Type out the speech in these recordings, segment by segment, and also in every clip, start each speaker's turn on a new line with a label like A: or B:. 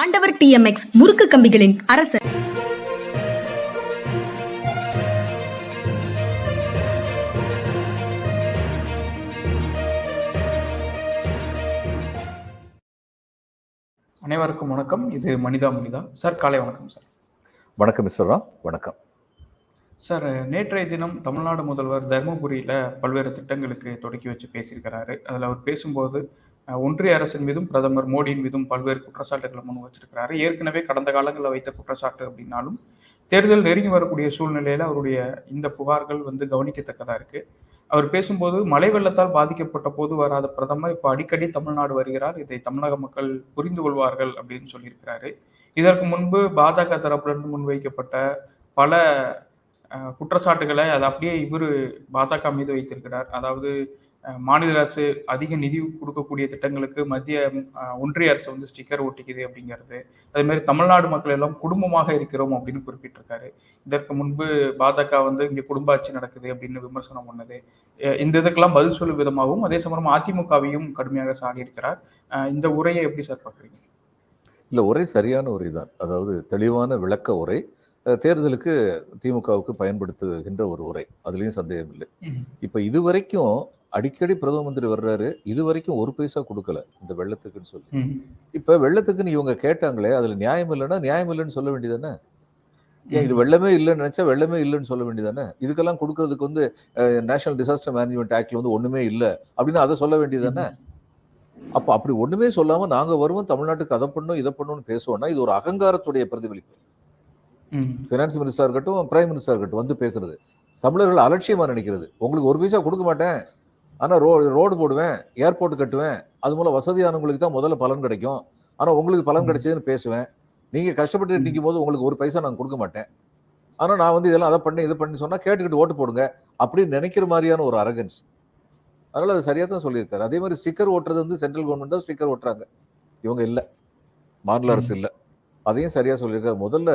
A: ஆண்டவர் டிஎம்எக்ஸ் முறுக்கு கம்பிகளின் அரசர்.
B: அனைவருக்கும் வணக்கம். இது மனிதா மனிதா. சார் காலை வணக்கம் சார்.
C: வணக்கம் மிஸ்டர் ராம். வணக்கம்.
B: சார் நேற்றைய தினம் தமிழ்நாடு முதல்வர் தருமபுரியில் பல்வேறு திட்டங்களுக்கு தொடக்கி வச்சு பேசியிருக்கிறாரு. அதில் அவர் பேசும்போது ஒன்றிய அரசின் மீதும் பிரதமர் மோடியின் மீதும் பல்வேறு குற்றச்சாட்டுகளை முன் வச்சிருக்கிறாரு. ஏற்கனவே கடந்த காலங்களில் வைத்த குற்றச்சாட்டு அப்படின்னாலும் தேர்தல் நெருங்கி வரக்கூடிய சூழ்நிலையில் அவருடைய இந்த புகார்கள் வந்து கவனிக்கத்தக்கதாக இருக்கு. அவர் பேசும்போது மழை வெள்ளத்தால் பாதிக்கப்பட்ட போது வராத பிரதமர் இப்போ அடிக்கடி தமிழ்நாடு வருகிறார். இதை தமிழக மக்கள் புரிந்து கொள்வார்கள் அப்படின்னு சொல்லியிருக்கிறாரு. இதற்கு முன்பு பாஜக தரப்பிலிருந்து முன்வைக்கப்பட்ட பல குற்றச்சாட்டுகளை அதை அப்படியே இவர் பாஜக மீது வைத்திருக்கிறார். அதாவது மாநில அரசு அதிக நிதி கொடுக்கக்கூடிய திட்டங்களுக்கு மத்திய ஒன்றிய அரசு வந்து ஸ்டிக்கர் ஒட்டிக்குது அப்படிங்கிறது. அதே மாதிரி தமிழ்நாடு மக்கள் எல்லாம் குடும்பமாக இருக்கிறோம் அப்படின்னு குறிப்பிட்டிருக்காரு. இதற்கு முன்பு பாஜக வந்து இங்கே குடும்ப ஆட்சி நடக்குது அப்படின்னு விமர்சனம் பண்ணது. இந்த இதுக்கெல்லாம் பதில் சொல்லும் விதமாகவும் அதே சமயம் அதிமுகவையும் கடுமையாக சாடியிருக்கிறார். அஹ், இந்த உரையை எப்படி சார் பார்க்குறீங்க?
C: இல்லை உரை சரியான உரை தான். அதாவது தெளிவான விளக்க உரை. தேர்தலுக்கு திமுகவுக்கு பயன்படுத்துகின்ற ஒரு உரை. அதுலேயும் சந்தேகம் இல்லை இப்போ இது வரைக்கும் அடிக்கடி பிரதம மந்திரி வர்றாரு இது வரைக்கும் ஒரு பைசா கொடுக்கல இந்த வெள்ளத்துக்குன்னு சொல்லி. இப்போ வெள்ளத்துக்குன்னு இவங்க கேட்டாங்களே அதில் நியாயம் இல்லைன்னா நியாயம் இல்லைன்னு சொல்ல வேண்டியதானே ஏன் இது வெள்ளமே இல்லைன்னு நினைச்சா வெள்ளமே இல்லைன்னு சொல்ல வேண்டியதானே இதுக்கெல்லாம் கொடுக்கறதுக்கு வந்து நேஷனல் டிசாஸ்டர் மேனேஜ்மெண்ட் ஆக்ட்ல வந்து ஒண்ணுமே இல்லை அப்படின்னு அதை சொல்ல வேண்டியதானே அப்போ அப்படி ஒண்ணுமே சொல்லாம நாங்க வருவோம் தமிழ்நாட்டுக்கு அதை பண்ணணும் இதை பண்ணணும்னு பேசுவோம்னா இது ஒரு அகங்காரத்துடைய பிரதிபலிப்பு.
B: ம்.
C: ஃபினான்ஸ் மினிஸ்டர் இருக்கட்டும் பிரைம் மினிஸ்டர் இருக்கட்டும் வந்து பேசுறது. தமிழர்கள் அலட்சியமா நினைக்கிறது. உங்களுக்கு ஒரு பைசா கொடுக்க மாட்டேன் ஆனா ரோ ரோடு போடுவேன் ஏர்போர்ட் கட்டுவேன் அது மூலம் வசதியானவங்களுக்கு தான் முதல்ல பலன் கிடைக்கும். ஆனா உங்களுக்கு பலன் கிடைச்சதுன்னு பேசுவேன். நீங்க கஷ்டப்பட்டு நிற்கும் போது உங்களுக்கு ஒரு பைசா நான் கொடுக்க மாட்டேன். ஆனா நான் வந்து இதெல்லாம் அதை பண்ணி இதை பண்ணி சொன்னா கேட்டுக்கிட்டு ஓட்டு போடுங்க அப்படின்னு நினைக்கிற மாதிரியான ஒரு அரகன்ஸ் அதனால அது சரியா தான் சொல்லியிருக்காரு. அதே மாதிரி ஸ்டிக்கர் ஓட்டுறது வந்து சென்ட்ரல் கவர்மெண்ட் தான் ஸ்டிக்கர் ஓட்டுறாங்க. இவங்க இல்ல. மாநில அரசு இல்ல. அதையும் சரியா சொல்லியிருக்காரு. முதல்ல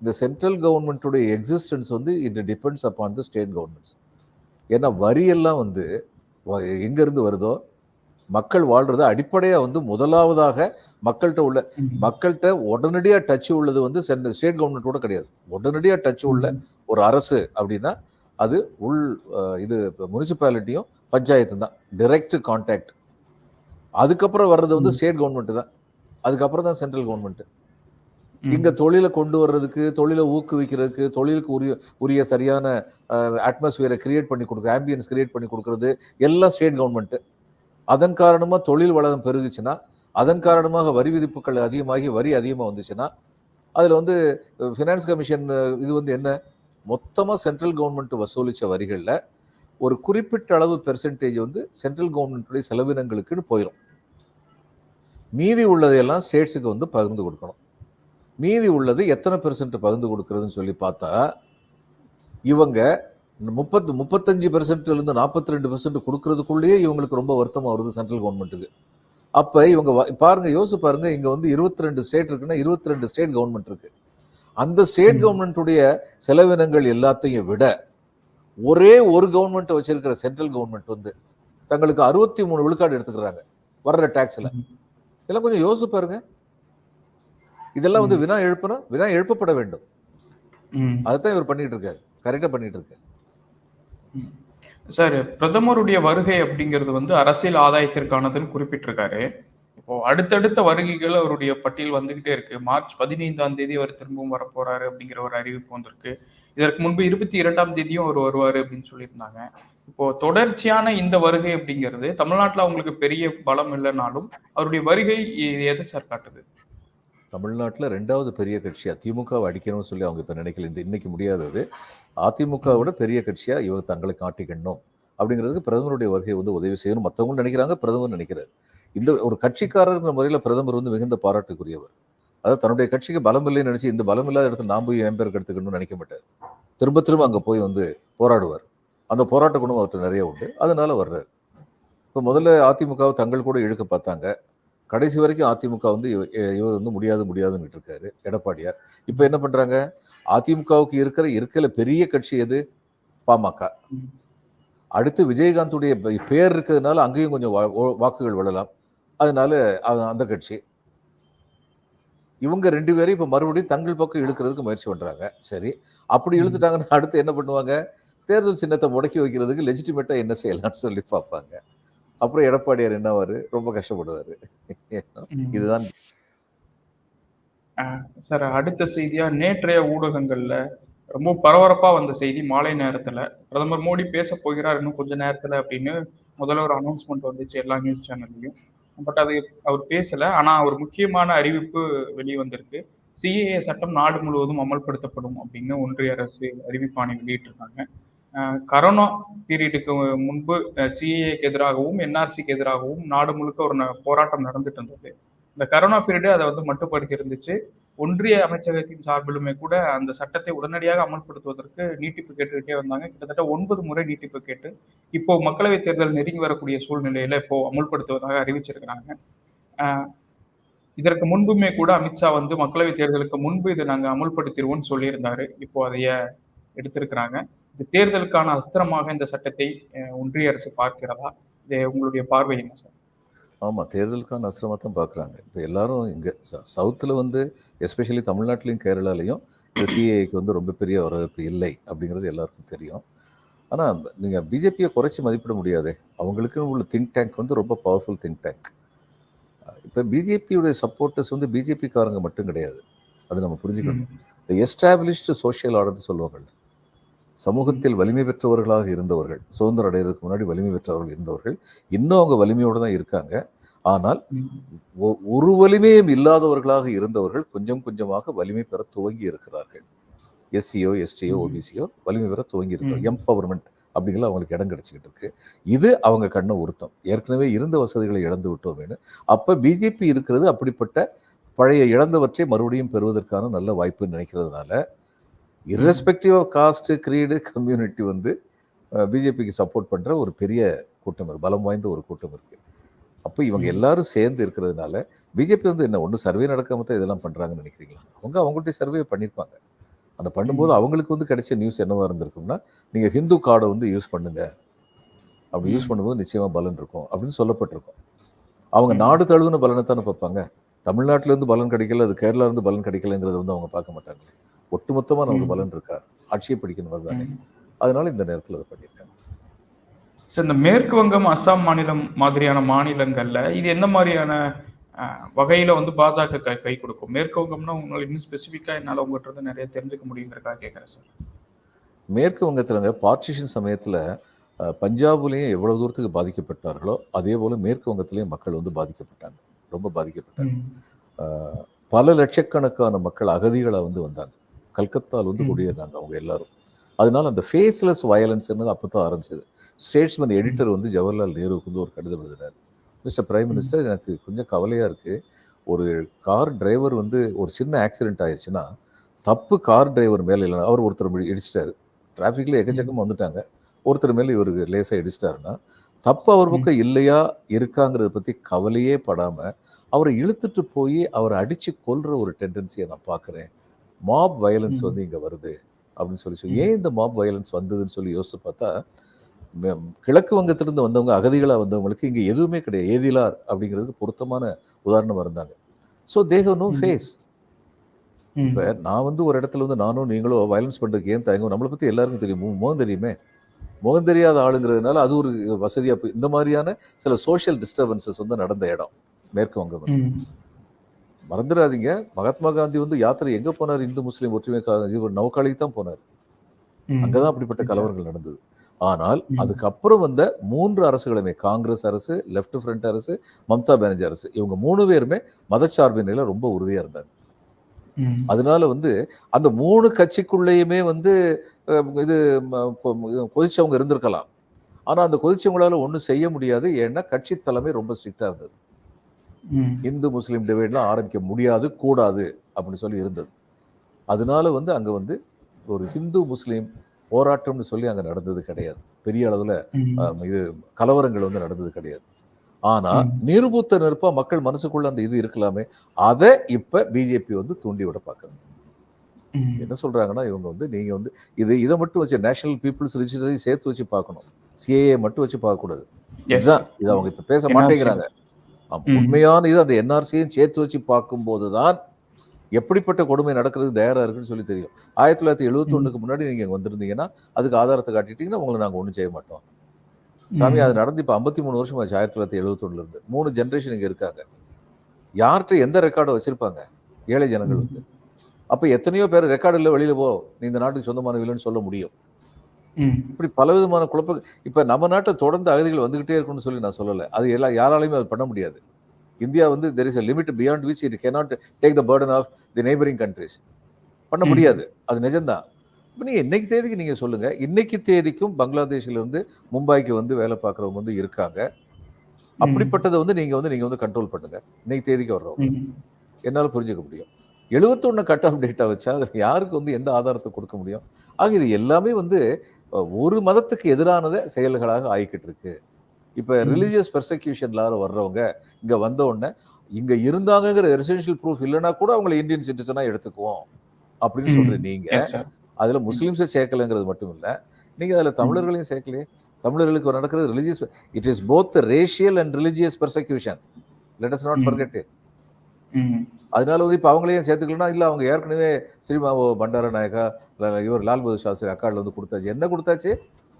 C: இந்த சென்ட்ரல் கவர்மெண்ட்டுடைய எக்ஸிஸ்டன்ஸ் வந்து it depends upon the state governments ஏன்னா வரி எல்லாம் வந்து வ- எங்க இருந்து வருதோ மக்கள் வாழ்றது அடிப்படையா வந்து முதலாவதாக மக்கள்கிட்ட உள்ள. மக்கள்கிட்ட உடனடியா டச் உள்ளது வந்து ஸ்டேட் கவர்மெண்ட்டோட கிடையாது உடனடியா டச் உள்ள ஒரு அரசு அப்படின்னா அது உள் இது முனிசிபாலிட்டியும் பஞ்சாயத்தும் தான் டைரக்ட் கான்டாக்ட் அதுக்கப்புறம் வர்றது வந்து. ஸ்டேட் கவர்மெண்ட் தான் அதுக்கப்புறம் தான் சென்ட்ரல் கவர்மெண்ட்
B: ம்.
C: இங்க தொழிலை கொண்டு வர்றதுக்கு தொழிலை ஊக்குவிக்கிறதுக்கு தொழிலுக்கு உரிய உரிய சரியான அட்மாஸ்பியரை கிரியேட் பண்ணி கொடுக்க ஆம்பியன்ஸ் கிரியேட் பண்ணி கொடுக்கறது எல்லாம் ஸ்டேட் கவர்மெண்ட் அதன் காரணமாக தொழில் வளம் பெருகுச்சுன்னா அதன் காரணமாக வரி விதிப்புகள் அதிகமாகி வரி அதிகமாக வந்துச்சுன்னா அதில் வந்து ஃபினான்ஸ் கமிஷன் இது வந்து என்ன? மொத்தமாக சென்ட்ரல் கவர்மெண்ட் வசூலித்த வரிகளில் ஒரு குறிப்பிட்ட அளவு பெர்சன்டேஜ் வந்து சென்ட்ரல் கவர்மெண்ட்டுடைய செலவினங்களுக்குன்னு போயிடும் மீதி உள்ளதையெல்லாம் ஸ்டேட்ஸுக்கு வந்து பகிர்ந்து கொடுக்கணும். மீதி உள்ளது எத்தனை பெர்சன்ட் பகிர்ந்து கொடுக்கறதுன்னு சொல்லி பார்த்தா இவங்க முப்பத்து முப்பத்தஞ்சு பெர்சன்ட்லேருந்து நாற்பத்தி ரெண்டு பெர்சன்ட் கொடுக்கறதுக்குள்ளேயே இவங்களுக்கு ரொம்ப வருத்தமாக வருது சென்ட்ரல் கவர்மெண்ட்டுக்கு அப்போ இவங்க பாருங்க யோசிச்சு பாருங்க இங்க வந்து இருபத்தி ரெண்டு ஸ்டேட் இருக்குன்னா இருபத்தி ரெண்டு ஸ்டேட் கவர்மெண்ட் இருக்கு அந்த ஸ்டேட். கவர்மெண்ட்டுடைய செலவினங்கள் எல்லாத்தையும் விட ஒரே ஒரு கவர்மெண்ட் வச்சிருக்கிற சென்ட்ரல் கவர்மெண்ட் வந்து தங்களுக்கு அறுபத்தி மூணு விழுக்காடு எடுத்துக்கிறாங்க வர்ற டாக்ஸ்ல. இதெல்லாம் கொஞ்சம் யோசிச்சு பாருங்க இதெல்லாம் வந்து வினா எழுப்பணும் வினா எழுப்பப்பட வேண்டும்.
B: ம்.
C: அதைத்தான் இவர் பண்ணிட்டு இருக்காரு கரெக்டா பண்ணிட்டு இருக்காரு
B: சார் பிரதமருடைய வருகை அப்படிங்கிறது வந்து அரசியல் ஆதாயத்திற்கானதுன்னு குறிப்பிட்டிருக்காரு. இப்போ அடுத்தடுத்த வருகைகள் அவருடைய பட்டியல் வந்துகிட்டே இருக்கு. மார்ச் பதினைந்தாம் தேதி அவர் திரும்பவும் வர போறாரு அப்படிங்கிற ஒரு அறிவிப்பு வந்திருக்கு. இதற்கு முன்பு இருபத்தி இரண்டாம் தேதியும் அவர் வருவாரு அப்படின்னு சொல்லியிருந்தாங்க. இப்போ தொடர்ச்சியான இந்த வருகை அப்படிங்கிறது தமிழ்நாட்டுல அவங்களுக்கு பெரிய பலம் இல்லைனாலும் அவருடைய வருகை எதை சார் காட்டுது?
C: தமிழ்நாட்டில் ரெண்டாவது பெரிய கட்சியாக திமுகவை அடிக்கணும்னு சொல்லி அவங்க இப்போ நினைக்கல. இந்த இன்னைக்கு முடியாதது. அதிமுகவோட பெரிய கட்சியாக இவர் தங்களை காட்டிக்கணும் அப்படிங்கிறதுக்கு பிரதமருடைய வருகை வந்து உதவி செய்யணும். மற்றவங்களும் நினைக்கிறாங்க பிரதமர் நினைக்கிறார். இந்த ஒரு கட்சிக்காரர்ங்கிற முறையில் பிரதமர் வந்து மிகுந்த பாராட்டுக்குரியவர். அதாவது தன்னுடைய கட்சிக்கு பலம் இல்லைன்னு நினச்சி இந்த பலம் இல்லாத இடத்துல நான் போய் என் பேருக்கு எடுத்துக்கணும்னு நினைக்க மாட்டார். திரும்ப திரும்ப அங்கே போய் வந்து போராடுவார். அந்த போராட்ட குணம் அவர்கிட்ட நிறைய உண்டு. அதனால் வர்றார். இப்போ முதல்ல அதிமுகவை தங்கள் கூட இழுக்க பார்த்தாங்க. கடைசி வரைக்கும் அதிமுக வந்து இவர் வந்து முடியாது முடியாதுன்னு இருக்காரு எடப்பாடியார். இப்போ என்ன பண்றாங்க? அதிமுகவுக்கு இருக்கிற இருக்கல பெரிய கட்சி எது? பாமக. அடுத்து விஜயகாந்துடைய பேர் இருக்கிறதுனால அங்கேயும் கொஞ்சம் வாக்குகள் விழலாம் அதனால அது அந்த கட்சி. இவங்க ரெண்டு பேரும் இப்ப மறுபடியும் தங்கள் பக்கம் இழுக்கிறதுக்கு முயற்சி பண்றாங்க. சரி. அப்படி. இழுத்துட்டாங்கன்னா அடுத்து என்ன பண்ணுவாங்க? தேர்தல் சின்னத்தை முடக்கி வைக்கிறதுக்கு லெஜிட்டிமேட்டா என்ன செய்யலாம்னு சொல்லி பார்ப்பாங்க. அப்புறம் எடப்பாடியார் என்னவாரு? ரொம்ப கஷ்டப்படுவாரு. இதுதான்.
B: சார் அடுத்த செய்தியா? நேற்றைய ஊடகங்கள்ல ரொம்ப பரபரப்பா வந்த செய்தி மாலை நேரத்துல. பிரதமர் மோடி பேச போகிறார் இன்னும் கொஞ்ச நேரத்துல அப்படின்னு முதல்ல ஒரு அனௌன்ஸ்மெண்ட் வந்துச்சு எல்லா நியூஸ் சேனல்லையும் பட் அது அவர் பேசல. ஆனா ஒரு முக்கியமான அறிவிப்பு வெளியே வந்திருக்கு சிஏஏ சட்டம் நாடு முழுவதும் அமல்படுத்தப்படும் அப்படின்னு ஒன்றிய அரசு அறிவிப்பாணை வெளியிட்டிருக்காங்க. கரோனா பீரியடுக்கு முன்பு சிஏஏக்கு எதிராகவும் என்ஆர்சிக்கு எதிராகவும் நாடு முழுக்க ஒரு ந- போராட்டம் நடந்துட்டு இருந்தது. இந்த கரோனா பீரியடு அதை வந்து மட்டுப்படுத்தி இருந்துச்சு. ஒன்றிய அமைச்சகத்தின் சார்பிலுமே கூட அந்த சட்டத்தை உடனடியாக அமல்படுத்துவதற்கு நீட்டிப்பு கேட்டுக்கிட்டே வந்தாங்க. கிட்டத்தட்ட ஒன்பது முறை நீட்டிப்பு கேட்டு இப்போ மக்களவைத் தேர்தல் நெருங்கி வரக்கூடிய சூழ்நிலையில இப்போ அமல்படுத்துவதாக அறிவிச்சிருக்கிறாங்க. இதற்கு முன்புமே கூட அமித்ஷா வந்து மக்களவைத் தேர்தலுக்கு முன்பு இதை நாங்கள் அமல்படுத்திடுவோம்னு சொல்லியிருந்தாரு. இப்போ அதைய எடுத்திருக்கிறாங்க. இந்த தேர்தலுக்கான அஸ்திரமாக இந்த சட்டத்தை ஒன்றிய அரசு பார்க்கிறதா? இது உங்களுடைய பார்வை என்ன சார்?
C: ஆமா தேர்தலுக்கான அசிரமா தான் பார்க்குறாங்க. இப்போ எல்லாரும் இங்க சவுத்தில் வந்து எஸ்பெஷலி தமிழ்நாட்டிலையும் கேரளாலையும் இந்த சிஏக்கு வந்து ரொம்ப பெரிய வரவேற்பு இல்லை அப்படிங்கிறது எல்லாருக்கும் தெரியும். ஆனா நீங்க பிஜேபியை குறைச்சி மதிப்பிட முடியாது. அவங்களுக்குன்னு உள்ள திங்க் டேங்க் வந்து ரொம்ப பவர்ஃபுல் திங்க் டேங்க் இப்போ பிஜேபியுடைய சப்போர்ட்டர்ஸ் வந்து பிஜேபிக்காரங்க மட்டும் கிடையாது. அது நம்ம புரிஞ்சுக்கணும். இந்த எஸ்டாப்ளிஷ்டு சோஷியல் ஆர்டர் சொல்லுவாங்கல்ல. சமூகத்தில் வலிமை பெற்றவர்களாக இருந்தவர்கள் சுதந்திரம் அடைகிறதுக்கு முன்னாடி வலிமை பெற்றவர்கள் இருந்தவர்கள் இன்னும் அவங்க வலிமையோடு தான் இருக்காங்க. ஆனால் ஒரு வலிமையும் இல்லாதவர்களாக இருந்தவர்கள் கொஞ்சம் கொஞ்சமாக வலிமை பெற துவங்கி இருக்கிறார்கள். எஸ்சியோ எஸ்டியோ. ஓபிசியோ வலிமை பெற துவங்கி இருக்கிறார். எம்பவர்மெண்ட் அப்படிங்கிற அவங்களுக்கு இடம் கிடைச்சிக்கிட்டு இருக்கு. இது அவங்க கண்ண உறுத்தம். ஏற்கனவே இருந்த வசதிகளை இழந்து விட்டோமேனு. அப்ப பிஜேபி இருக்கிறது அப்படிப்பட்ட பழைய இழந்தவற்றை மறுபடியும் பெறுவதற்கான நல்ல வாய்ப்புன்னு நினைக்கிறதுனால irrespective of caste creed community வந்து பிஜேபிக்கு சப்போர்ட் பண்ற ஒரு பெரிய கூட்டம் இருக்கு. பலம் வாய்ந்த ஒரு கூட்டம் இருக்கு. அப்போ இவங்க. எல்லாரும் சேர்ந்து இருக்கிறதுனால பிஜேபி வந்து என்ன ஒன்றும் சர்வே நடக்காம தான் இதெல்லாம் பண்றாங்கன்னு நினைக்கிறீங்களா? அவங்க அவங்கள்ட்ட சர்வே பண்ணியிருப்பாங்க அந்த பண்ணும்போது அவங்களுக்கு வந்து கிடைச்ச நியூஸ் என்னவா இருந்திருக்கும்னா நீங்க ஹிந்து கார்டை வந்து யூஸ் பண்ணுங்க. அப்படி யூஸ். பண்ணும்போது நிச்சயமா பலன் இருக்கும் அப்படின்னு சொல்லப்பட்டிருக்கும். அவங்க. நாடு தழுவுன பலனை தானே பார்ப்பாங்க. தமிழ்நாட்டுல இருந்து பலன் கிடைக்கல அது கேரளா இருந்து பலன் கிடைக்கலங்கிறத வந்து அவங்க பார்க்க மாட்டாங்க ஒட்டுமொத்தமா நமக்கு. பலன் இருக்கா? ஆட்சியை பிடிக்கணும்
B: ம்.
C: அதனால இந்த நேரத்தில் அதை பண்ணியிருக்காங்க.
B: சார் இந்த மேற்கு வங்கம் அஸ்ஸாம் மாநிலம் மாதிரியான மாநிலங்கள்ல இது எந்த மாதிரியான வகையில வந்து பாஜக கை கை கொடுக்கும்? மேற்கு வங்கம்னா உங்களுக்கு இன்னும் ஸ்பெசிஃபிக்கா என்னால உங்ககிட்ட இருந்து நிறைய தெரிஞ்சுக்க முடியுங்கிறக்காக கேட்கறேன் சார்
C: மேற்கு வங்கத்திலங்க பார்ட்டிஷன் சமயத்தில் பஞ்சாப்லேயும் எவ்வளவு தூரத்துக்கு பாதிக்கப்பட்டார்களோ அதே போல மேற்கு வங்கத்திலையும் மக்கள் வந்து பாதிக்கப்பட்டாங்க. ரொம்ப பாதிக்கப்பட்டாங்க. பல லட்சக்கணக்கான மக்கள் அகதிகளாக வந்து வந்தாங்க. கல்கத்தால வந்து. குடியேறினாங்க அவங்க எல்லாரும். அதனால அந்த ஃபேஸ்லெஸ் வயலன்ஸ்ன்றது அப்போ தான் ஆரம்பிச்சது. ஸ்டேட்ஸ்மேன் எடிட்டர் வந்து ஜவஹர்லால் நேருவுக்கு வந்து ஒரு கடிதம் எழுதினார் மிஸ்டர் பிரைம் மினிஸ்டர் எனக்கு கொஞ்சம் கவலையாக இருக்குது ஒரு கார் டிரைவர் வந்து ஒரு சின்ன ஆக்சிடென்ட் ஆயிடுச்சுன்னா தப்பு கார் டிரைவர் மேலே இல்லைனா அவர் ஒருத்தர் இடிச்சிட்டாரு. டிராஃபிக்கில் எக்கச்சக்கமாக வந்துட்டாங்க. ஒருத்தர் மேலே இவருக்கு லேசாக இடிச்சிட்டாருன்னா தப்பு அவர் பக்கம் இல்லையா இருக்காங்கிறத பற்றி கவலையே படாமல் அவரை இழுத்துட்டு போய் அவரை அடித்து கொல்ற ஒரு டெண்டன்சியை நான் பார்க்குறேன் மாப் வயலன்ஸ். வந்து இங்கே வருது அப்படின்னு சொல்லி சொல்லி. ஏன் இந்த மாப் வயலன்ஸ் வந்ததுன்னு சொல்லி யோசிச்சு பார்த்தா கிழக்கு வங்கத்திலிருந்து வந்தவங்க அகதிகளாக வந்தவங்களுக்கு இங்கே எதுவுமே கிடையாது. ஏதிலார் அப்படிங்கிறதுக்கு பொருத்தமான உதாரணமாக இருந்தாங்க. ஸோ தேக நோ. ஃபேஸ் இப்போ நான் வந்து ஒரு இடத்துல வந்து நானும் நீங்களும் வயலன்ஸ் பண்ணுறதுக்கு ஏன் தயங்கும்? நம்மளை பற்றி எல்லாருக்கும் தெரியும். முகம் தெரியுமே? முகம் தெரியாத ஆளுங்கிறதுனால அது ஒரு வசதியாக இந்த மாதிரியான சில சோஷியல் டிஸ்டர்பன்சஸ் வந்து நடந்த இடம். மேற்கு வங்கம் மறந்துடாதீங்க. மகாத்மா காந்தி வந்து யாத்திரை எங்கே போனார்? இந்து முஸ்லீம் ஒற்றுமைக்காக இவர் நௌகாலிக்கு தான் போனார். அங்கதான் அப்படிப்பட்ட கலவரங்கள் நடந்தது. ஆனால். அதுக்கப்புறம் வந்த மூன்று அரசுகளுமே காங்கிரஸ் அரசு லெஃப்ட் ஃப்ரண்ட் அரசு மம்தா பானர்ஜி அரசு இவங்க மூணு பேருமே மதச்சார்பின்மையில ரொம்ப உறுதியா இருந்தாங்க. அதனால வந்து அந்த மூணு கட்சிக்குள்ளேயுமே வந்து இது கொதிச்சவங்க இருந்திருக்கலாம். ஆனா அந்த கொதிச்சவங்களால ஒண்ணும் செய்ய முடியாது. ஏன்னா கட்சி தலைமை ரொம்ப ஸ்ட்ரிக்டா இருந்தது. இந்து முஸ்லீம் டிவைட்லாம் ஆரம்பிக்க முடியாது கூடாது அப்படின்னு சொல்லி இருந்தது. அதனால வந்து அங்க வந்து ஒரு ஹிந்து முஸ்லீம் போராட்டம்னு சொல்லி அங்க நடந்தது கிடையாது. பெரிய அளவுல இது கலவரங்கள் வந்து நடந்தது கிடையாது. ஆனா
B: ம்.
C: நிருபத்த நெருப்பா மக்கள் மனசுக்குள்ள அந்த இது இருக்கலாமே அதை இப்ப பிஜேபி வந்து தூண்டி விட பாக்குறாங்க என்ன சொல்றாங்கன்னா இவங்க வந்து நீங்க வந்து இது இதை மட்டும் வச்சு நேஷனல் பீப்புள்ஸ் ரிஜிஸ்டரையும் சேர்த்து வச்சு பார்க்கணும். சிஏஏ மட்டும் வச்சு பார்க்க கூடாது இதுதான். இது அவங்க இப்ப பேச. மாட்டேங்கிறாங்க. உண்மையான இது அந்த என்ஆர்சியும் சேர்த்து வச்சு பார்க்கும்போது தான் எப்படிப்பட்ட கொடுமை நடக்கிறது தயாரா இருக்குன்னு சொல்லி தெரியும். ஆயிரத்தி தொள்ளாயிரத்தி எழுபத்தொன்னுக்கு முன்னாடி நீங்க இங்க வந்திருந்தீங்கன்னா அதுக்கு ஆதாரத்தை காட்டிட்டீங்கன்னா உங்களை நாங்க ஒண்ணும் செய்ய மாட்டோம். சாமி அது நடந்து இப்ப ஐம்பத்தி மூணு வருஷம் ஆச்சு ஆயிரத்தி தொள்ளாயிரத்தி எழுபத்தொன்னுல இருந்து. மூணு ஜென்ரேஷன் இங்க இருக்காங்க. யார்கிட்ட எந்த ரெக்கார்டை வச்சிருப்பாங்க? ஏழை ஜனங்கள் வந்து. அப்ப எத்தனையோ பேர் ரெக்கார்டு இல்லை வெளியில போ நீ இந்த நாட்டுக்கு சொந்தமான இல்லைன்னு சொல்ல முடியும். இப்படி பலவிதமான குழப்ப இப்ப நம்ம நாட்டில் தொடர்ந்து அகதிகள் வந்துகிட்டே இருக்கும்னு சொல்லி நான் சொல்லலை. அது எல்லா யாராலையுமே அது பண்ண முடியாது. இந்தியா வந்து there is a limit beyond which it cannot take the burden of the neighboring countries. பண்ண. முடியாது. அது நிஜம்தான். இப்போ நீங்க இன்னைக்கு தேதிக்கு நீங்க சொல்லுங்க. இன்னைக்கு தேதிக்கும் பங்களாதேஷ்ல இருந்து மும்பைக்கு வந்து வேலை பார்க்குறவங்க வந்து இருக்காங்க. அப்படிப்பட்டதை வந்து நீங்க வந்து நீங்க வந்து கண்ட்ரோல் பண்ணுங்க. இன்னைக்கு தேதிக்கு வர்றவங்க. என்னால புரிஞ்சுக்க முடியும். எழுபத்தொன்னு கட் ஆஃப் டேட்டா வச்சா அதுக்கு யாருக்கு வந்து எந்த ஆதாரத்தை கொடுக்க முடியும்? ஆக இது எல்லாமே வந்து ஒரு மதத்துக்கு எதிரானத செயல்களாக ஆகிக்கிட்டு இருக்கு இப்ப. ரிலீஜியஸ் பெர்செக்யூஷன்லால வர்றவங்க இங்க வந்த உடனே இங்க இருந்தாங்கங்கிற எசென்ஷியல் ப்ரூஃப் இல்லைன்னா கூட அவங்களை இந்தியன் சிட்டிசனா எடுத்துக்குவோம் அப்படின்னு. சொல்ற நீங்க
B: Yes, sir.
C: அதுல முஸ்லிம்ஸை சேர்க்கலைங்கிறது மட்டும் இல்ல நீங்க அதுல தமிழர்களையும் சேர்க்கலையே தமிழர்களுக்கு நடக்கிறது religious it is both racial and religious persecution let us not. Forget it. அதனால வந்து இப்போ அவங்களையும் சேர்த்துக்கலனா இல்லை அவங்க ஏற்கனவே ஸ்ரீமாவோ பண்டார நாயகா இல்ல இவர் லால் பகதூர் சாஸ்திரி அக்காடில் வந்து கொடுத்தாச்சு. என்ன கொடுத்தாச்சு?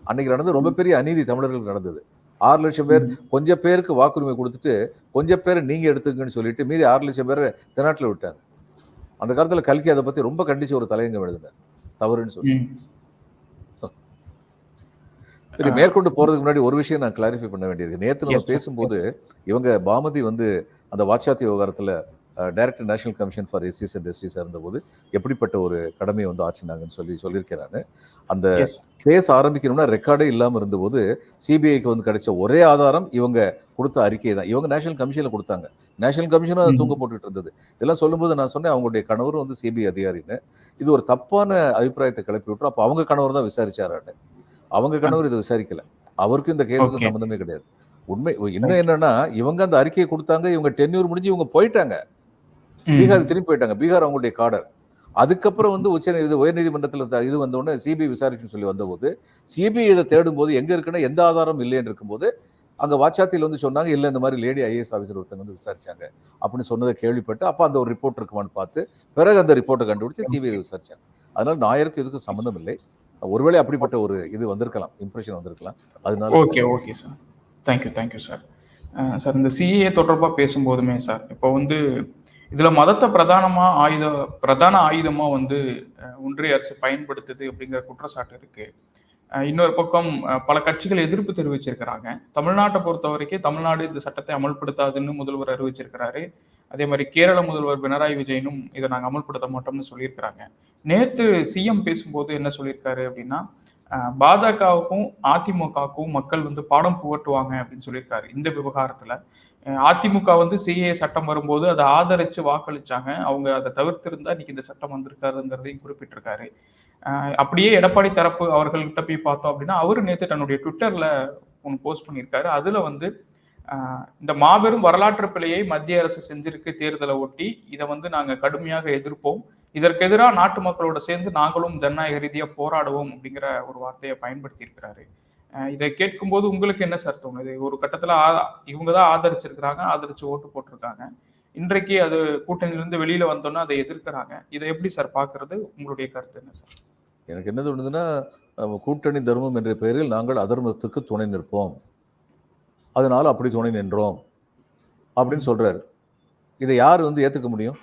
C: அன்னைக்கு நடந்தது ரொம்ப பெரிய அநீதி தமிழர்களுக்கு நடந்தது. ஆறு லட்சம் பேர் கொஞ்சம் பேருக்கு வாக்குரிமை கொடுத்துட்டு கொஞ்சம் பேரை நீங்க எடுத்துக்கங்கன்னு சொல்லிட்டு மீதி ஆறு லட்சம் பேரை தென்னாட்டில் விட்டாங்க. அந்த காலத்துல கல்கி அதை பத்தி ரொம்ப கண்டிச்சு ஒரு தலையங்கம் எழுதினார். தவறுன்னு சொல்லி. சரி மேற்கொண்டு போறதுக்கு முன்னாடி ஒரு விஷயம் நான் கிளாரிஃபை பண்ண வேண்டியிருக்கு. நேத்து நம்ம. பேசும்போது இவங்க பாமதி வந்து அந்த வாட்சாத்தி விவகாரத்துல டைரக்டர் நேஷனல் கமிஷன் ஃபார் எஸ்சிஸ் அண்ட் எஸ்டிஸ் இருந்தபோது எப்படிப்பட்ட ஒரு கடமையை வந்து ஆற்றினாங்கன்னு சொல்லி சொல்லியிருக்கேன் நான். அந்த. கேஸ் ஆரம்பிக்கணும்னா ரெக்கார்டே இல்லாம இருந்தபோது சிபிஐக்கு வந்து கிடைச்ச ஒரே ஆதாரம் இவங்க கொடுத்த அறிக்கை தான். இவங்க நேஷனல் கமிஷன்ல கொடுத்தாங்க. நேஷனல் கமிஷனும் அதை. தூங்க போட்டுட்டு இருந்தது. இதெல்லாம் சொல்லும்போது நான் சொன்னேன் அவங்களுடைய கணவர் வந்து சிபிஐ அதிகாரின்னு. இது ஒரு தப்பான அபிப்பிராயத்தை கிளப்பி விட்டுரும் அப்போ அவங்க கணவர் தான் விசாரிச்சாரான்னு அவங்க கணவர் இதை விசாரிக்கல. அவருக்கும் இந்த கேஸுக்கும். சம்மந்தமே கிடையாது. உண்மை இன்னும் என்னன்னா இவங்க அந்த அறிக்கையை கொடுத்தாங்க இவங்க டென்யூர் முடிஞ்சு இவங்க போயிட்டாங்க. பீகார் திரும்பி போயிட்டாங்க. பீகார் அவங்களுடைய காடர் அதுக்கப்புறம் வந்து உச்ச இது உயர்நீதிமன்றத்தில் இது வந்த உடனே சிபிஐ விசாரிக்குன்னு சொல்லி வந்தபோது சிபிஐ இதை தேடும் போது எங்க இருக்குன்னா எந்த ஆதாரம் இல்லைன்னு இருக்கும்போது அங்க வாச்சாத்தியில் வந்து சொன்னாங்க இல்ல இந்த மாதிரி லேடி ஐஏஎஸ் ஆஃபீஸர் ஒருத்தங்க வந்து விசாரிச்சாங்க. அப்படின்னு சொன்னதை கேள்விப்பட்டு அப்ப அந்த ஒரு ரிப்போர்ட் இருக்குமான்னு பார்த்து பிறகு அந்த ரிப்போர்ட்டை கண்டுபிடிச்சு சிபிஐ விசாரிச்சாங்க. அதனால நாயருக்கு இதுக்கும் சம்மந்தம் இல்லை. ஒருவேளை அப்படிப்பட்ட ஒரு இது வந்திருக்கலாம் இம்ப்ரெஷன் வந்திருக்கலாம். அதனால
B: okay okay sir thank you thank you sir sir இந்த சிஏ தொடர்பாக பேசும்போதுமே சார் இப்போ வந்து இதுல மதத்தை பிரதானமா ஆயுத பிரதான ஆயுதமா வந்து ஒன்றிய அரசு பயன்படுத்துது அப்படிங்கிற குற்றச்சாட்டு இருக்கு. இன்னொரு பக்கம் பல கட்சிகள் எதிர்ப்பு தெரிவிச்சிருக்கிறாங்க. தமிழ்நாட்டை பொறுத்த வரைக்கும் தமிழ்நாடு இந்த சட்டத்தை அமல்படுத்தாதுன்னு முதல்வர் அறிவிச்சிருக்கிறாரு. அதே மாதிரி கேரள முதல்வர் பினராயி விஜயனும் இதை நாங்கள் அமல்படுத்த மாட்டோம்னு சொல்லியிருக்கிறாங்க. நேற்று சிஎம் பேசும்போது என்ன சொல்லியிருக்காரு அப்படின்னா பாஜகவுக்கும் அதிமுகவுக்கும் மக்கள் வந்து பாடம் புகட்டுவாங்க அப்படின்னு சொல்லியிருக்காரு. இந்த விவகாரத்துல அதிமுக வந்து சிஏ சட்டம் வரும்போது அதை ஆதரிச்சு வாக்களிச்சாங்க. அவங்க அதை தவிர்த்திருந்தா இன்னைக்கு இந்த சட்டம் வந்திருக்காருங்கிறதையும் குறிப்பிட்டிருக்காரு. அப்படியே எடப்பாடி தரப்பு அவர்கள்கிட்ட போய் பார்த்தோம் அப்படின்னா அவர் நேற்று தன்னுடைய ட்விட்டர்ல ஒன்று போஸ்ட் பண்ணியிருக்காரு. அதுல வந்து இந்த மாபெரும் வரலாற்று பிழையை மத்திய அரசு செஞ்சிருக்கு தேர்தலை ஒட்டி. இதை வந்து நாங்கள் கடுமையாக எதிர்ப்போம். இதற்கு எதிராக நாட்டு மக்களோட சேர்ந்து நாங்களும் ஜனநாயக ரீதியாக போராடுவோம் அப்படிங்கிற ஒரு வார்த்தையை பயன்படுத்தி இருக்கிறாரு இதை கேட்கும்போது உங்களுக்கு என்ன சார் தோணுது? ஒரு கட்டத்துல ஆ- இவங்க தான் ஆதரிச்சிருக்கிறாங்க ஆதரிச்சு ஓட்டு போட்டிருக்காங்க. இன்றைக்கு அது கூட்டணியிலிருந்து வெளியில வந்தோன்னா அதை எதிர்க்கிறாங்க. இதை எப்படி சார் பாக்குறது உங்களுடைய கருத்து என்ன சார்?
C: எனக்கு என்ன தோணுதுன்னா கூட்டணி தர்மம் என்ற பெயரில் நாங்கள் அதர்மத்துக்கு துணை நிற்போம். அதனால அப்படி துணை நின்றோம். அப்படின்னு சொல்றாரு. இதை யார் வந்து ஏத்துக்க முடியும்?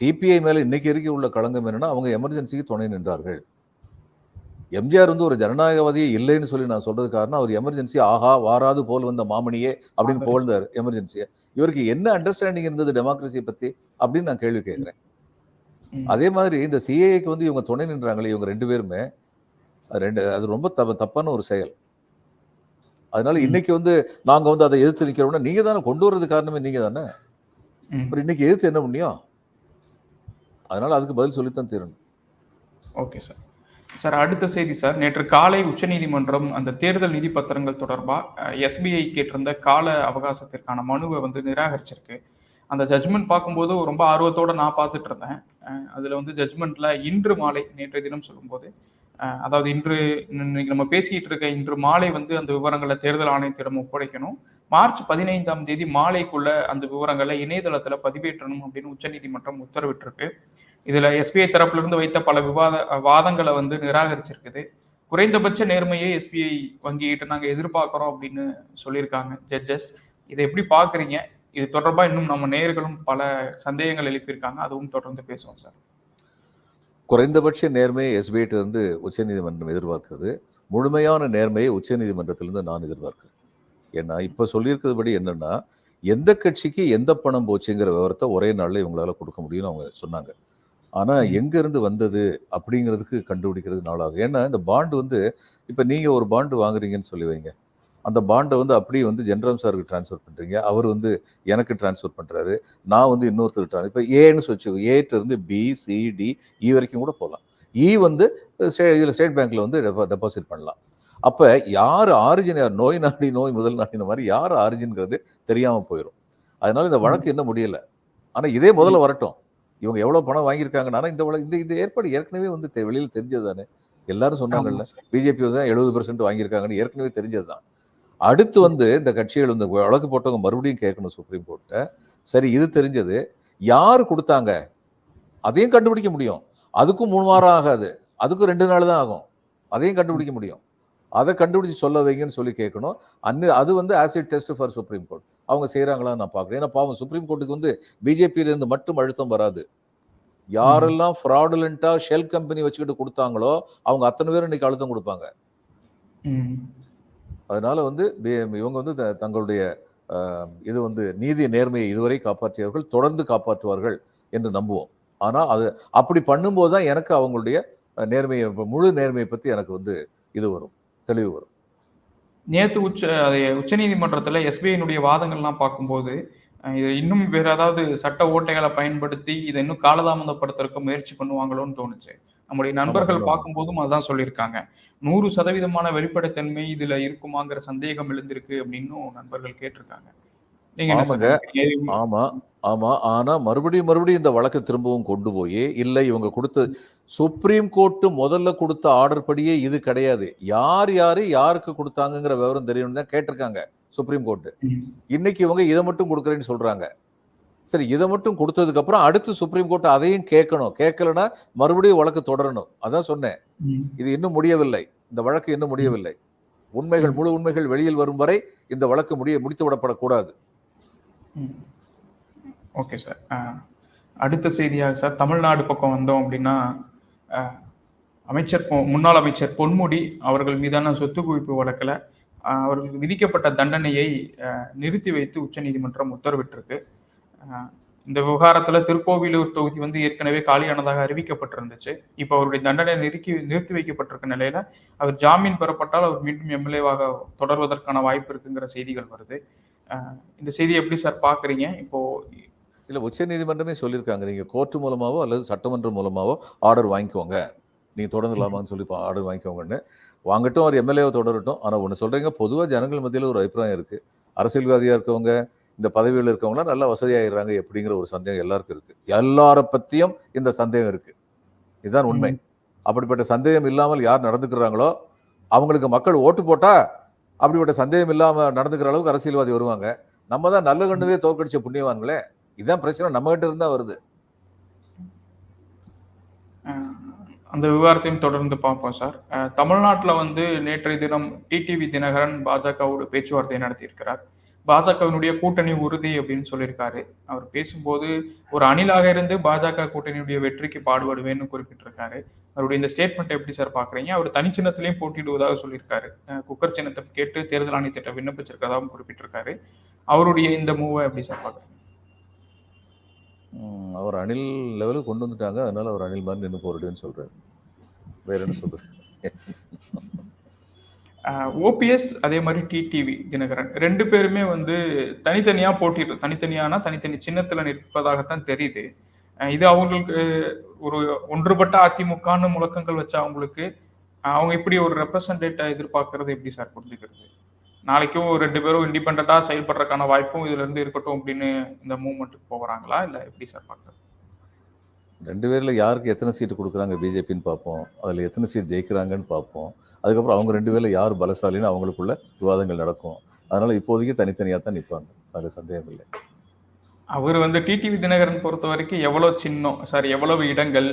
C: சிபிஐ மேல இன்னைக்கு இருக்க உள்ள களங்கம் என்னன்னா அவங்க எமர்ஜென்சிக்கு துணை நின்றார்கள். எம்ஜிஆர் வந்து ஒரு ஜனநாயகவாதியே இல்லைன்னு சொல்லி நான் சொல்றது காரணம் அவர் எமர்ஜென்சி ஆஹா வாராது போல் வந்த மாமணியே அப்படின்னு. புகழ்ந்தார். எமர்ஜென்சியை இவருக்கு என்ன அண்டர்ஸ்டாண்டிங் இருந்தது டெமோக்ரஸியை பத்தி அப்படின்னு நான் கேள்வி கேட்கிறேன். அதே மாதிரி இந்த சிஏக்கு வந்து இவங்க துணை நின்றாங்களே இவங்க ரெண்டு பேருமே அது ரெண்டு அது ரொம்ப தப்பு தப்பான ஒரு செயல். அதனால. இன்னைக்கு வந்து நாங்க வந்து அதை எதிர்த்து நிக்கிறோம்னா நீங்க தானே கொண்டு வர்றது காரணமே நீங்க தானே. அப்புறம் இன்னைக்கு எதிர்த்து என்ன முடியும் அதனால அதுக்கு பதில் சொல்லித்தான் தீரணும்.
B: Okay sir. சார் அடுத்த செய்தி சார். நேற்று காலை உச்சநீதிமன்றம் அந்த தேர்தல் நிதி பத்திரங்கள் தொடர்பாக எஸ்பிஐ கேட்டிருந்த கால அவகாசத்திற்கான மனுவை வந்து நிராகரிச்சிருக்கு. அந்த ஜட்ஜ்மெண்ட் பார்க்கும்போது ரொம்ப ஆர்வத்தோட நான் பார்த்துட்டு இருந்தேன். அதில் வந்து ஜட்ஜ்மெண்ட்ல இன்று மாலை நேற்றைய தினம் சொல்லும்போது அதாவது இன்று இன்னைக்கு நம்ம பேசிக்கிட்டு இருக்க இன்று மாலை வந்து அந்த விவரங்களை தேர்தல் ஆணையத்திடம் ஒப்படைக்கணும். மார்ச் பதினைந்தாம் தேதி மாலைக்குள்ள அந்த விவரங்களை இணையதளத்தில் பதிவேற்றணும் அப்படின்னு உச்சநீதிமன்றம் உத்தரவிட்டிருக்கு. இதுல எஸ்பிஐ தரப்பிலிருந்து வைத்த பல விவாத வாதங்களை வந்து நிராகரிச்சிருக்குது. குறைந்தபட்ச நேர்மையை எஸ்பிஐ வங்கிகிட்ட நாங்கள் எதிர்பார்க்குறோம் அப்படின்னு சொல்லியிருக்காங்க ஜட்ஜஸ் இதை எப்படி பார்க்குறீங்க? இது தொடர்பாக இன்னும் நம்ம நேயர்களும் பல சந்தேகங்கள் எழுப்பியிருக்காங்க. அதுவும் தொடர்ந்து பேசுவோம் சார்
C: குறைந்தபட்ச நேர்மையை எஸ்பிஐட்டிலிருந்து உச்சநீதிமன்றம் எதிர்பார்க்கிறது. முழுமையான நேர்மையை உச்சநீதிமன்றத்திலிருந்து நான் எதிர்பார்க்கிறேன். ஏன்னா இப்போ சொல்லியிருக்கிறபடி என்னென்னா எந்த கட்சிக்கு எந்த பணம் போச்சுங்கிற விவரத்தை ஒரே நாளில் இவங்களால கொடுக்க முடியும்னு அவங்க சொன்னாங்க. ஆனா
B: ம்.
C: எங்க இருந்து வந்தது அப்படிங்கிறதுக்கு கண்டுபிடிக்கிறது நாளாகும். ஏன்னா இந்த பாண்டு வந்து இப்ப நீங்க ஒரு பாண்டு வாங்குறீங்கன்னு சொல்லி வைங்க. அந்த பாண்டை வந்து அப்படியே வந்து ஜென்ரம் சாருக்கு ட்ரான்ஸ்ஃபர் பண்றீங்க. அவர் வந்து எனக்கு ட்ரான்ஸ்ஃபர் பண்றாரு. நான் வந்து இன்னொருத்தருக்கு ட்ரான் இப்போ ஏன்னு வச்சு ஏட்ட இருந்து பி சி டி இ வரைக்கும் கூட போகலாம் இ வந்து ஸ்டே இதில் ஸ்டேட் பேங்க்ல வந்து டெபாசிட் பண்ணலாம். அப்போ யார் ஆரிஜின் யார் நோய் நாடி நோய் முதல் நாடி இந்த மாதிரி யார் ஆரிஜின்ங்கிறது தெரியாம போயிடும் அதனால இந்த வழக்கு என்ன முடியல. ஆனா இதே முதல்ல வரட்டும். இவங்க எவ்வளவு பணம் வாங்கியிருக்காங்கன்னா இந்த இந்த இந்த ஏற்பாடு ஏற்கனவே வந்து வெளியில தெரிஞ்சது தானே எல்லாரும் சொன்னாங்கல்ல பிஜேபி தான் எழுபது பெர்சென்ட் வாங்கியிருக்காங்கன்னு ஏற்கனவே தெரிஞ்சது தான் அடுத்து வந்து இந்த கட்சிகள் வந்து வழக்கு போட்டவங்க மறுபடியும் கேட்கணும் சுப்ரீம் கோர்ட்டை சரி இது தெரிஞ்சது. யார் கொடுத்தாங்க? அதையும் கண்டுபிடிக்க முடியும். அதுக்கும் மூணு வாரம் ஆகாது. அதுக்கும் ரெண்டு நாள் தான் ஆகும். அதையும் கண்டுபிடிக்க முடியும். அதை கண்டுபிடிச்சு சொல்ல வைங்கன்னு சொல்லி கேட்கணும். அன்னு அது வந்து acid test for supreme court அவங்க செய்கிறாங்களான்னு நான் பார்க்குறேன் ஏன்னா பாவம் சுப்ரீம் கோர்ட்டுக்கு வந்து பிஜேபியில இருந்து மட்டும் அழுத்தம் வராது. யாரெல்லாம் ஃப்ராடுலண்டா ஷெல் கம்பெனி வச்சுக்கிட்டு கொடுத்தாங்களோ அவங்க அத்தனை பேரும் இன்னைக்கு அழுத்தம் கொடுப்பாங்க. அதனால வந்து இவங்க வந்து த- தங்களுடைய இது வந்து நீதி நேர்மையை இதுவரை காப்பாற்றியவர்கள் தொடர்ந்து காப்பாற்றுவார்கள் என்று நம்புவோம். ஆனா அது அப்படி பண்ணும்போது தான் எனக்கு அவங்களுடைய நேர்மையை முழு நேர்மையை பத்தி எனக்கு வந்து இது வரும் தெளிவு வரும்.
B: நேத்து உச்ச அது உச்சநீதிமன்றத்துல எஸ்பிஐனுடைய வாதங்கள்லாம் பார்க்கும்போது இது இன்னும் வேற ஏதாவது சட்ட ஓட்டைகளை பயன்படுத்தி இதை இன்னும் காலதாமதப்படுத்துறதுக்கு முயற்சி பண்ணுவாங்களோன்னு தோணுச்சு. நம்முடைய நண்பர்கள். பார்க்கும்போதும் அதான் சொல்லியிருக்காங்க. நூறு சதவீதமான வெளிப்படைத்தன்மை இதுல இருக்குமாங்கிற சந்தேகம் எழுந்திருக்கு அப்படின்னும் நண்பர்கள் கேட்டிருக்காங்க. நீங்க?
C: ஆமா ஆமா. ஆனா மறுபடியும் மறுபடியும் இந்த வழக்கை திரும்பவும் கொண்டு போய் இல்லை இவங்க கொடுத்த சுப்ரீம் கோர்ட் முதல்ல கொடுத்த ஆர்டர் படியே இது கிடையாது. யார் யாரு யாருக்கு கொடுத்தாங்கங்கிற விவரம் தெரியணும்னு தான் கேட்டிருக்காங்க சுப்ரீம் கோர்ட்
B: ம்.
C: இன்னைக்கு இவங்க இதை மட்டும் கொடுக்குறேன்னு சொல்றாங்க. சரி இதை மட்டும் கொடுத்ததுக்கு அப்புறம் அடுத்து சுப்ரீம் கோர்ட் அதையும் கேட்கணும். கேட்கலன்னா மறுபடியும் வழக்கு தொடரணும். அதான் சொன்னேன். இது இன்னும் முடியவில்லை. இந்த வழக்கு இன்னும் முடியவில்லை. உண்மைகள் முழு உண்மைகள் வெளியில் வரும் வரை இந்த வழக்கு முடிய முடித்து விடப்படக்கூடாது
B: ஓகே சார். அடுத்த செய்தியாக சார்? தமிழ்நாடு பக்கம் வந்தோம் அப்படின்னா அமைச்சர் பொ- முன்னாள் அமைச்சர் பொன்முடி அவர்கள் மீதான சொத்து குவிப்பு வழக்கில் அவர்களுக்கு விதிக்கப்பட்ட தண்டனையை நிறுத்தி வைத்து உச்சநீதிமன்றம் உத்தரவிட்டிருக்கு. இந்த விவகாரத்தில் திருக்கோவிலூர் தொகுதி வந்து ஏற்கனவே காலியானதாக அறிவிக்கப்பட்டிருந்துச்சு. இப்போ அவருடைய தண்டனை நிறுத்தி நிறுத்தி வைக்கப்பட்டிருக்க நிலையில அவர் ஜாமீன் பெறப்பட்டால் அவர் மீண்டும் எம்எல்ஏவாக தொடர்வதற்கான வாய்ப்பு இருக்குங்கிற செய்திகள் வருது. இந்த செய்தியை எப்படி சார் பார்க்குறீங்க? இப்போ
C: இல்ல உச்ச நீதிமன்றமே சொல்லியிருக்காங்க. நீங்க கோர்ட் மூலமாவோ அல்லது சட்டமன்றம் மூலமாவோ ஆர்டர் வாங்கிக்கோங்க. நீங்க தொடரலாமான்னு சொல்லி ஆர்டர் வாங்கிக்கோங்கன்னு. வாங்கட்டும் அவர் எம்எல்ஏவை தொடரட்டும். ஆனா ஒண்ணு சொல்றீங்க பொதுவா ஜனங்கள் மத்தியில ஒரு அபிப்பிராயம் இருக்கு. அரசியல்வாதியா இருக்கவங்க இந்த பதவியில் இருக்கவங்களாம் நல்லா வசதியாயிடுறாங்க எப்படிங்கிற ஒரு சந்தேகம் எல்லாருக்கும் இருக்கு. எல்லார பத்தியும் இந்த சந்தேகம் இருக்கு. இதுதான் உண்மை. அப்படிப்பட்ட சந்தேகம் இல்லாமல் யார் நடந்துக்கிறாங்களோ அவங்களுக்கு மக்கள் ஓட்டு போட்டா அப்படிப்பட்ட சந்தேகம் இல்லாமல் நடந்துக்கிற அளவுக்கு அரசியல்வாதி வருவாங்க. நம்ம தான் நல்ல கண்டுவே தோற்கடிச்ச புண்ணியவான்களே இதான் பிரச்சனை நம்ம கிட்ட இருந்தா வருது.
B: அந்த விவகாரத்தையும் தொடர்ந்து பார்ப்போம் சார். தமிழ்நாட்டில் வந்து நேற்றைய தினம் டிடிவி தினகரன் பாஜகவோடு பேச்சுவார்த்தை நடத்தியிருக்கிறார். பாஜகவினுடைய கூட்டணி உறுதி அப்படின்னு சொல்லியிருக்காரு. அவர் பேசும்போது ஒரு அணிலாக இருந்து பாஜக கூட்டணியுடைய வெற்றிக்கு பாடுபடுவேன்னு குறிப்பிட்டிருக்காரு. அவருடைய இந்த ஸ்டேட்மெண்ட் எப்படி சார் பாக்குறீங்க அவர் தனிச்சின்னத்திலையும் போட்டியிடுவதாக சொல்லியிருக்காரு. குக்கர் சின்னத்தை கேட்டு தேர்தல் ஆணையத்திட்ட விண்ணப்பிச்சிருக்கதாகவும் குறிப்பிட்டிருக்காரு. அவருடைய இந்த மூவை எப்படி சார் பாக்குறீங்க
C: அவர் அணில் லெவலுக்கு கொண்டு வந்துட்டாங்க. அதனால அவர் அணில் மாதிரி நின்று போடுன்னு சொல்றாரு. வேற என்ன சொல்றது?
B: ஓபிஎஸ் அதே மாதிரி டிடிவி தினகரன். ரெண்டு பேருமே வந்து தனித்தனியா போட்டிட்டு தனித்தனியானா தனித்தனி சின்னத்துல நிற்பதாகத்தான் தெரியுது. இது அவங்களுக்கு ஒரு ஒன்றுபட்ட அதிமுகன்னு முழக்கங்கள் வச்சா அவங்களுக்கு அவங்க இப்படி ஒரு ரெப்ரசன்டேட்டா எதிர்பார்க்கறது எப்படி சார் புரிஞ்சுக்கிறது? நாளைக்கும் ரெண்டு பேரும் இண்டிபெண்டா செயல்படுறதுக்கான வாய்ப்பும் இதுல இருந்து இருக்கட்டும் அப்படின்னு இந்த மூவ்மெண்ட்டுக்கு போகிறாங்களா? இல்ல எப்படி சார் பார்க்கறது?
C: ரெண்டு பேர்ல யாருக்கு எத்தனை சீட்டு கொடுக்குறாங்க பிஜேபின்னு பார்ப்போம். அதில் எத்தனை சீட் ஜெயிக்கிறாங்கன்னு பார்ப்போம். அதுக்கப்புறம் அவங்க ரெண்டு பேர்ல யார் பலசாலின்னு அவங்களுக்குள்ள விவாதங்கள் நடக்கும். அதனால இப்போதைக்கு தனித்தனியாக தான் நிற்பாங்க அதில் சந்தேகம் இல்லை.
B: அவர் வந்து டிடிவி தினகரன் பொறுத்த வரைக்கும் எவ்வளவு சின்னம் சார் எவ்வளவு இடங்கள்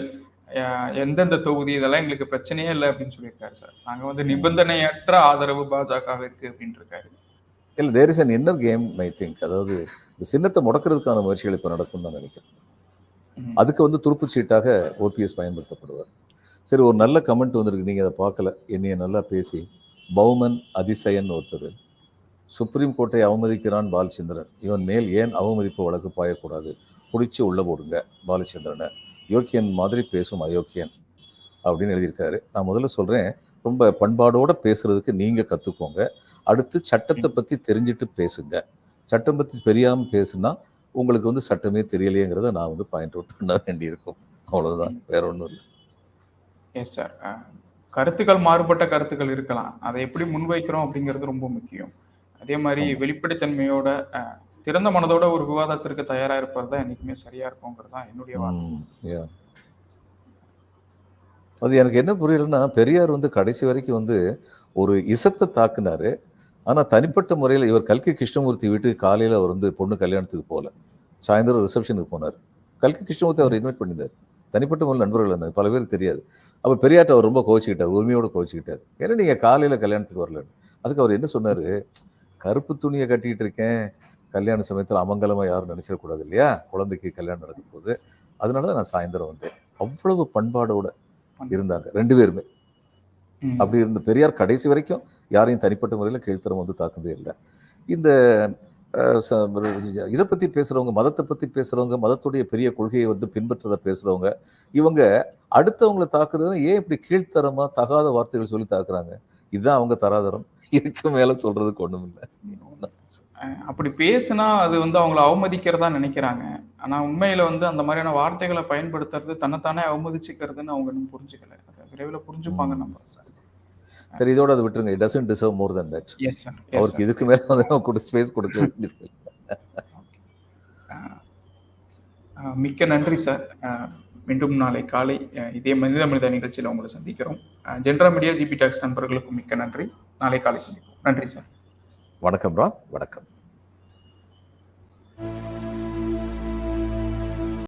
B: எந்தெந்த தொகுதி இதெல்லாம் எங்களுக்கு பிரச்சனையே இல்லை அப்படின்னு சொல்லியிருக்காரு சார். நாங்க வந்து நிபந்தனையற்ற ஆதரவு பாஜகவிற்கு அப்படின்னு இருக்காரு
C: இல்லை there is an inner game I think அதாவது இந்த சின்னத்தை முடக்கிறதுக்கான முயற்சிகள் இப்போ நடக்கும் தான் நினைக்கிறேன். அதுக்கு வந்து துருப்புச் சீட்டாக ஓபிஎஸ் பயன்படுத்தப்படுவார். சரி ஒரு நல்ல கமெண்ட் வந்திருக்கு. நீங்கள் அதை பார்க்கல. என்னைய நல்லா பேசி. பௌமன் அதிசயன் ஒருத்தர். சுப்ரீம் கோர்ட்டை அவமதிக்கிறான் பாலச்சந்திரன். இவன் மேல் ஏன் அவமதிப்பு வழக்கு பாயக்கூடாது? பிடிச்சி உள்ள போடுங்க பாலச்சந்திரனை. யோக்கியன் மாதிரி பேசும் அயோக்கியன் அப்படின்னு எழுதியிருக்காரு. நான் முதல்ல சொல்கிறேன் ரொம்ப பண்பாடோட பேசுறதுக்கு நீங்கள் கற்றுக்கோங்க அடுத்து சட்டத்தை பற்றி தெரிஞ்சுட்டு பேசுங்க. சட்டம் பற்றி தெரியாமல் பேசுனா உங்களுக்கு வந்து சட்டமே தெரியலையேங்கிறத நான் வந்து பாயிண்ட் அவுட் பண்ண வேண்டியிருக்கும். அவ்வளவுதான். வேற ஒன்றும் இல்லை.
B: எஸ் சார் கருத்துக்கள் மாறுபட்ட கருத்துக்கள் இருக்கலாம். அதை எப்படி முன்வைக்கிறோம் அப்படிங்கிறது ரொம்ப முக்கியம். அதே மாதிரி வெளிப்படைத்தன்மையோட திறந்த மனதோட ஒரு விவாதத்திற்கு தயாரா இருப்பது தான் என்னைக்குமே சரியா இருக்குங்கிறது தான் என்னுடைய.
C: அது எனக்கு என்ன புரியலன்னா பெரியார் வந்து கடைசி வரைக்கும் வந்து ஒரு இசத்தை தாக்குனாரு. ஆனா தனிப்பட்ட முறையில் இவர் கல்கி கிருஷ்ணமூர்த்தி வீட்டுக்கு காலையில அவர் வந்து பொண்ணு கல்யாணத்துக்கு போகல சாயந்தரம் ரிசப்ஷனுக்கு போனார். கல்கி கிருஷ்ணமூர்த்தி அவர் இன்வைட் பண்ணியிருந்தார். தனிப்பட்ட முறையில் நண்பர்கள் இருந்தாங்க. பல பேருக்கு தெரியாது. அப்போ பெரியார்ட்ட அவர் ரொம்ப கோச்சிக்கிட்டார் உரிமையோட கோச்சிக்கிட்டார் ஏன்னா நீங்க காலையில கல்யாணத்துக்கு வரல அதுக்கு அவர் என்ன சொன்னாரு? கருப்பு துணியை கட்டிக்கிட்டு இருக்கேன். கல்யாண சமயத்தில் அமங்கலமா யாரும் நினைச்சிடக்கூடாது இல்லையா? குழந்தைக்கு கல்யாணம் நடக்கும் போது அதனால தான் நான் சாயந்தரம் வந்தேன். அவ்வளவு பண்பாடோட இருந்தாங்க. ரெண்டு பேருமே. அப்படி இருந்த பெரியார் கடைசி வரைக்கும் யாரையும் தனிப்பட்ட முறையில் கீழ்த்தரம் வந்து தாக்குனதே இல்லை. இந்த இதை பத்தி பேசுறவங்க மதத்தை பத்தி பேசுறவங்க மதத்துடைய பெரிய கொள்கையை வந்து பின்பற்றதை பேசுறவங்க இவங்க அடுத்தவங்களை தாக்குறது ஏன் இப்படி கீழ்த்தரமா தகாத வார்த்தைகள் சொல்லி தாக்குறாங்க? இதுதான் அவங்க தராதரம். இதுக்கு மேல சொல்றதுக்கு ஒண்ணும் இல்லை.
B: அப்படி பேசுனா அது வந்து அவங்கள அவமதிக்கிறதா நினைக்கிறாங்க. ஆனா உண்மையில வந்து அந்த மாதிரியான வார்த்தைகளை பயன்படுத்துறது தன்னைத்தானே அவமதிச்சுக்கிறதுன்னு அவங்க இன்னும் புரிஞ்சுக்கல. அதை விரைவில் புரிஞ்சுப்பாங்க நம்ம.
C: சரி இதோட அதை விட்டுருங்க. It doesn't deserve more than that அவருக்கு இதுக்கு மேல வந்து ஸ்பேஸ் கொடுக்க வேண்டியது
B: மிக்க நன்றி சார் மீண்டும் நாளை காலை இதே மனித மனித நிகழ்ச்சியில் உங்களை சந்திக்கிறோம். ஜென்ரா மீடியா ஜிபி டாக்ஸ் நண்பர்களுக்கும் மிக்க நன்றி. நாளை காலை சந்திப்போம். நன்றி சார்
C: வணக்கம் ரா வணக்கம்.